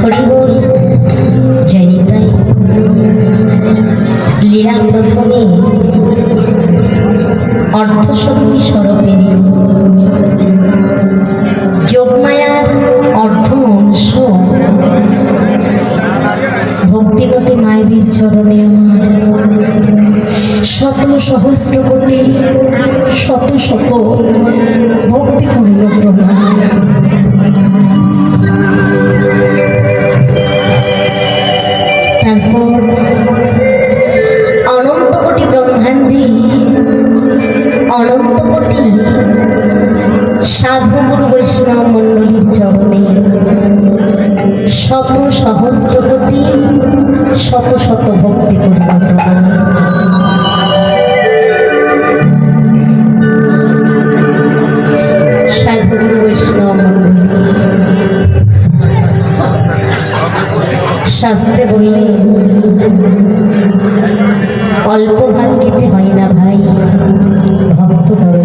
হরিবল জয়নিতাই লীলা প্রথমে অর্ধশক্তি স্বরূপে যোগমায়ার অর্ধ অংশ ভক্তিমতী মায়েদের চরণে আমার শত সহস্র কোটি শত শত শত সহস্র কোটি শত শত ভক্তি সাধুর বৈষ্ণব শাস্ত্রে বললেন অল্প ভাগ হয় না ভাই, ভক্ত দরকার।